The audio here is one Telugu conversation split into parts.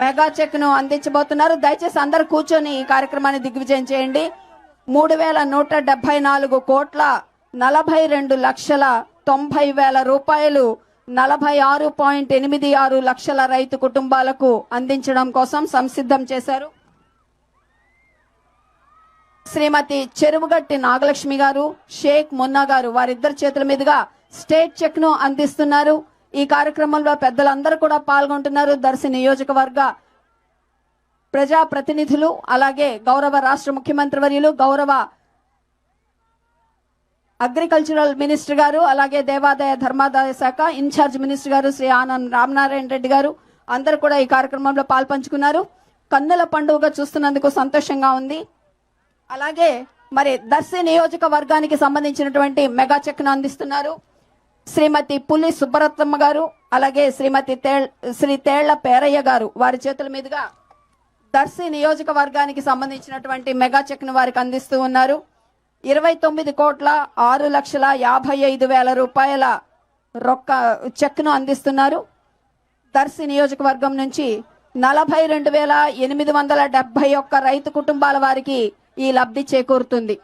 మెగా చెక్ను అందించబోతున్నారు. దయచేసి అందరు కూర్చొని ఈ కార్యక్రమాన్ని దిగ్విజయం చేయండి. మూడు వేల నూట డెబ్బై నాలుగు కోట్ల నలభై రెండు లక్షల తొంభై వేల రూపాయలు నలభై ఆరు పాయింట్ ఎనిమిది ఆరు లక్షల రైతు కుటుంబాలకు అందించడం కోసం సంసిద్ధం చేశారు. శ్రీమతి చెరువుగట్టి నాగలక్ష్మి గారు షేక్ మున్నా గారు వారిద్దరి చేతుల మీదుగా స్టేట్ చెక్ను అందిస్తున్నారు. ఈ కార్యక్రమంలో పెద్దలందరూ కూడా పాల్గొంటున్నారు. దర్శి నియోజకవర్గ ప్రజా ప్రతినిధులు అలాగే గౌరవ రాష్ట్ర ముఖ్యమంత్రి వర్యులు గౌరవ అగ్రికల్చరల్ మినిస్టర్ గారు అలాగే దేవాదాయ ధర్మాదాయ శాఖ ఇన్ఛార్జ్ మినిస్టర్ గారు శ్రీ ఆనంద్ రామనారాయణ రెడ్డి గారు అందరూ కూడా ఈ కార్యక్రమంలో పాల్పంచుకున్నారు. కన్నుల పండుగ చూస్తున్నందుకు సంతోషంగా ఉంది. అలాగే మరి దర్శి నియోజకవర్గానికి సంబంధించినటువంటి మెగా చెక్ను అందిస్తున్నారు. శ్రీమతి పులి సుబ్బరత్నమ్మ గారు అలాగే శ్రీమతి తేళ్ శ్రీ తేళ్ళ పేరయ్య గారు వారి చేతుల మీదుగా దర్శి నియోజకవర్గానికి సంబంధించినటువంటి మెగా చెక్ను వారికి అందిస్తూ ఉన్నారు. ఇరవై తొమ్మిది కోట్ల ఆరు లక్షల యాభై ఐదు వేల రూపాయల రొక్క చెక్ను అందిస్తున్నారు. దర్శి నియోజకవర్గం నుంచి నలభై రెండు వేల ఎనిమిది వందల డెబ్బై ఒక్క రైతు కుటుంబాల వారికి ఈ లబ్ధి చేకూరుతుంది.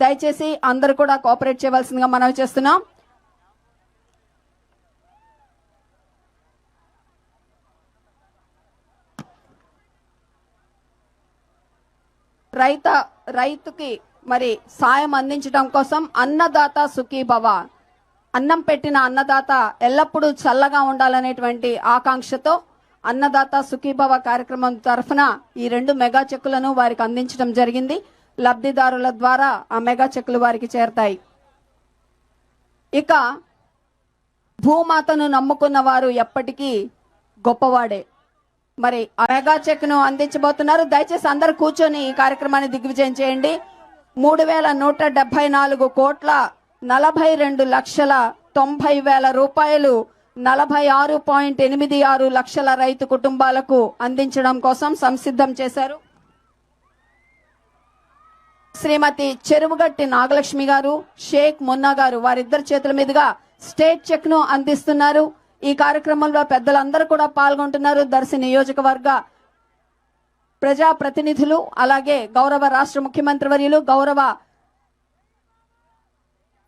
దయచేసి అందరూ కూడా కోఆపరేట్ చేయవలసిందిగా మనవి చేస్తున్నాం. రైత రైతుకి మరి సాయం అందించడం కోసం అన్నదాత సుఖీభవ అన్నం పెట్టిన అన్నదాత ఎల్లప్పుడూ చల్లగా ఉండాలనేటువంటి ఆకాంక్షతో అన్నదాత సుఖీభవ కార్యక్రమం తరఫున ఈ రెండు మెగా చెక్కులను వారికి అందించడం జరిగింది. లబ్ధిదారుల ద్వారా ఆ మెగా చెక్కులు వారికి చేరతాయి. ఇక భూమాతను నమ్ముకున్న వారు ఎప్పటికీ గొప్పవాడే. మరి మెగా చెక్ను అందించబోతున్నారు. దయచేసి అందరు కూర్చొని ఈ కార్యక్రమాన్ని దిగ్విజయం చేయండి. మూడు వేల నూట డెబ్బై నాలుగు కోట్ల నలభై రెండు లక్షల తొంభై వేల రూపాయలు నలభై ఆరు పాయింట్ ఎనిమిది ఆరు లక్షల రైతు కుటుంబాలకు అందించడం కోసం సంసిద్ధం చేశారు. శ్రీమతి చెరువుగట్టి నాగలక్ష్మి గారు షేక్ మున్నా గారు వారిద్దరి చేతుల మీదుగా స్టేట్ చెక్ను అందిస్తున్నారు. ఈ కార్యక్రమంలో పెద్దలందరూ కూడా పాల్గొంటున్నారు. దర్శి నియోజకవర్గ ప్రజా ప్రతినిధులు అలాగే గౌరవ రాష్ట్ర ముఖ్యమంత్రి వర్యులు గౌరవ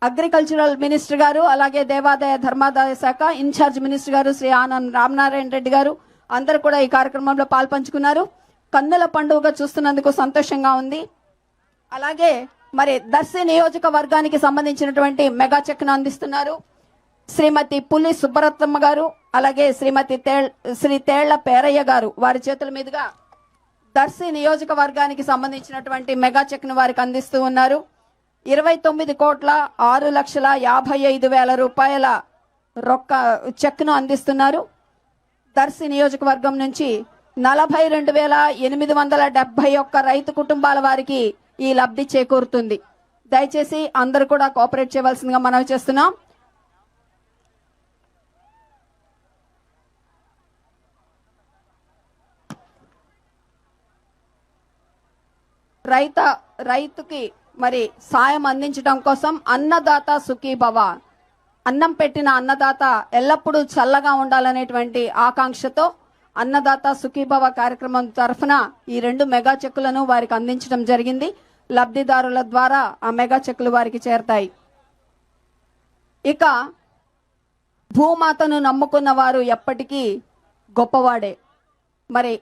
అగ్రికల్చరల్ మినిస్టర్ గారు అలాగే దేవాదాయ ధర్మాదాయ శాఖ ఇన్ఛార్జ్ మినిస్టర్ గారు శ్రీ ఆనంద్ రామనారాయణ రెడ్డి గారు అందరూ కూడా ఈ కార్యక్రమంలో పాల్పంచుకున్నారు. కన్నుల పండుగ చూస్తున్నందుకు సంతోషంగా ఉంది. అలాగే మరి దర్శి నియోజకవర్గానికి సంబంధించినటువంటి మెగా చెక్ను అందిస్తున్నారు. శ్రీమతి పులి సుబ్బరత్నమ్మ గారు అలాగే శ్రీమతి తేళ్ శ్రీ తేళ్ళ పేరయ్య గారు వారి చేతుల మీదుగా దర్శి నియోజకవర్గానికి సంబంధించినటువంటి మెగా చెక్ను వారికి అందిస్తూ ఉన్నారు. ఇరవై తొమ్మిది కోట్ల ఆరు లక్షల యాభై ఐదు వేల రూపాయల రొక్క చెక్ను అందిస్తున్నారు. దర్శి నియోజకవర్గం నుంచి నలభై రెండు వేల ఎనిమిది వందల డెబ్బై ఒక్క రైతు కుటుంబాల వారికి ఈ లబ్ధి చేకూరుతుంది. దయచేసి అందరూ కూడా కోఆపరేట్ చేయవలసిందిగా మనవి చేస్తున్నాం. రైత రైతుకి మరి సాయం అందించడం కోసం అన్నదాత సుఖీభవ అన్నం పెట్టిన అన్నదాత ఎల్లప్పుడూ చల్లగా ఉండాలనేటువంటి ఆకాంక్షతో అన్నదాత సుఖీభవ కార్యక్రమం తరఫున ఈ రెండు మెగా చెక్కులను వారికి అందించడం జరిగింది. లబ్ధిదారుల ద్వారా ఆ మెగా చెక్కులు వారికి చేరతాయి. ఇక భూమాతను నమ్ముకున్న వారు ఎప్పటికీ గొప్పవాడే. మరి